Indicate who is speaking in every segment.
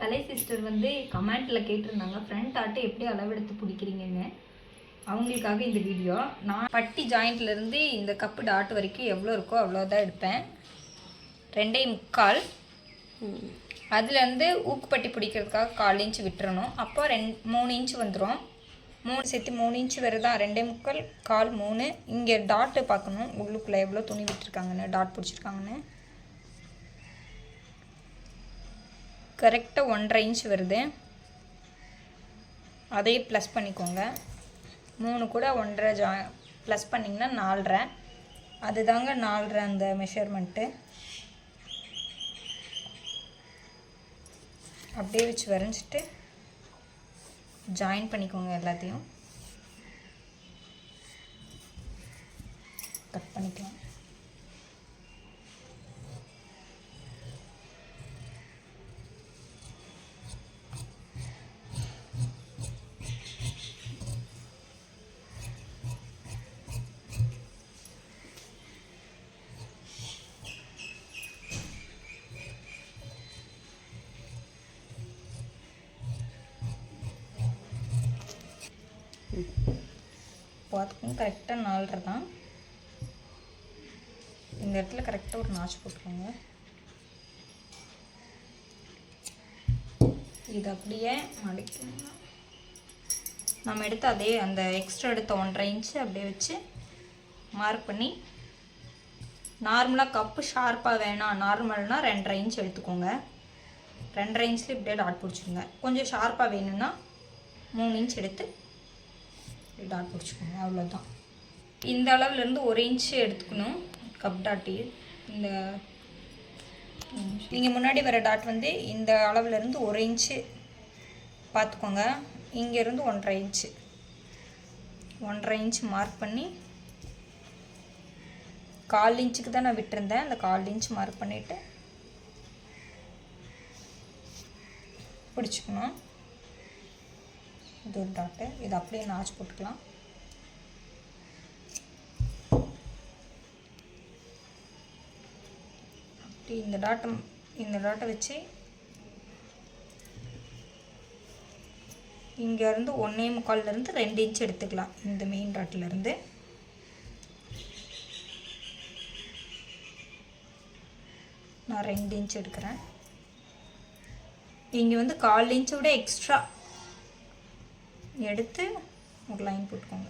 Speaker 1: கலை sister வந்து கமெண்ட்டில் கேட்டிருந்தாங்க ஃப்ரண்ட் ஆட்டை எப்படி அளவெடுத்து பிடிக்கிறீங்கன்னு? அவங்களுக்காக இந்த வீடியோ நான் பட்டி ஜாயிண்ட்லேருந்து இந்த கப்பு டாட் வரைக்கும் எவ்வளோ இருக்கோ அவ்வளோதான் எடுப்பேன். ரெண்டே முக்கால். அதுலேருந்து ஊக்குப்பட்டி பிடிக்கிறதுக்காக கால் இன்ச் விட்டுறணும். அப்போ ரெண் மூணு இன்ச் வந்துடும் மூணு சேர்த்து மூணு இன்ச் வருதா ரெண்டே முக்கால் கால் மூணு. இங்கே டாட்டு பார்க்கணும். உள்ளுக்குள்ளே எவ்வளோ துணி விட்டுருக்காங்கன்னு டாட் பிடிச்சிருக்காங்கன்னு. கரெக்டாக ஒன்றரை இன்ச் வருது. அதையும் ப்ளஸ் பண்ணிக்கோங்க. மூணு கூட ஒன்றரை ஜா ப்ளஸ் பண்ணிங்கன்னா நாலரை. அதுதாங்க நாலரை அந்த மெஷர்மெண்ட்டு அப்படியே வச்சு வரைஞ்சிட்டு ஜாயின் பண்ணிக்கோங்க எல்லாத்தையும். கட் பண்ணிக்கலாம். பார்த்துக்கோங்க கரெக்டாக நாலரை தான். இந்த இடத்துல கரெக்டாக ஒரு நாச்சு போட்டுக்கோங்க. இது அப்படியே மடிக்கணும் நம்ம எடுத்து அதே அந்த எக்ஸ்ட்ரா எடுத்த ஒன்றரை இன்ச்சு அப்படியே வச்சு மார்க் பண்ணி நார்மலாக கப்பு ஷார்ப்பாக வேணாம் நார்மல்னால் ரெண்டரை இன்ச் எடுத்துக்கோங்க. ரெண்டரை இன்ச்சில் இப்படியே டாட் பிடிச்சிருங்க. கொஞ்சம் ஷார்ப்பாக வேணும்னா மூணு இன்ச் எடுத்து டாட் பிடிச்சிக்கோங்க அவ்வளோதான் இந்த அளவுலேருந்து ஒரு இன்ச்சு எடுத்துக்கணும் கப் டாட்டு இந்த நீங்கள் முன்னாடி வர டாட் வந்து இந்த அளவுலேருந்து ஒரு இன்ச்சு பார்த்துக்கோங்க. இங்கேருந்து ஒன்றரை இன்ச்சு ஒன்றரை இன்ச் மார்க் பண்ணி கால் இன்ச்சுக்கு தான் நான் விட்டுருந்தேன். அந்த கால் இன்ச் மார்க் பண்ணிவிட்டு பிடிச்சிக்கணும். இது ஒரு டாட்டு இது அப்படியே நாச்சு போட்டுக்கலாம். அப்படி இந்த டாட்டம் இந்த டாட்டை வச்சு இங்கேருந்து ஒன்றே முக்கால்லேருந்து ரெண்டு இன்ச் எடுத்துக்கலாம். இந்த மெயின் டாட்டிலேருந்து நான் ரெண்டு இன்ச் எடுக்கிறேன். இங்கே வந்து கால் இன்ச்சை விட எக்ஸ்ட்ரா எடுத்து ஒரு லைன் போட்டுக்கோங்க.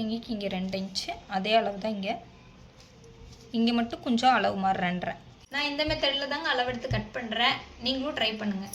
Speaker 1: இங்கேக்கு இங்கே ரெண்டு இன்ச்சு அதே அளவு தான் இங்கே. இங்கே மட்டும் கொஞ்சம் அளவு மாதிரி ரெண்டுறேன். நான் இந்த மெத்தடில் தாங்க அளவெடுத்து கட் பண்ணுறேன் நீங்களும் ட்ரை பண்ணுங்கள்